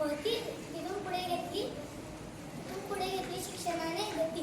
महती तिथून पुढे घेतली तिथून पुढे घेतली शिक्षणाने गती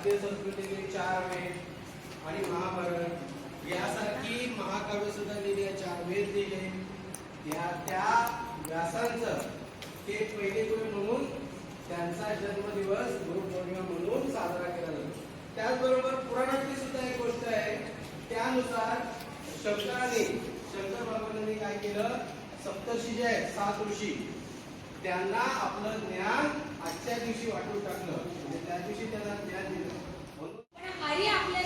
भारतीय संस्कृतीतील चार वेद आणि महाभारत यासारखी महाकाव्य सुद्धा लिहिली चार वेद लिहिले. या त्या व्यासांचं ते पहिले गुरु म्हणून त्यांचा जन्मदिवस गुरुपौर्णिमा म्हणून साजरा केला जातो. त्याचबरोबर पुराणातली सुद्धा एक गोष्ट आहे त्यानुसार शंकराने शंकर भगवंतांनी काय केलं? सप्तशी जे आहे सात ऋषी त्यांना आपलं ज्ञान आजच्या दिवशी वाटून टाकलं म्हणजे त्या दिवशी त्यांना ज्ञान दिलं. आपल्या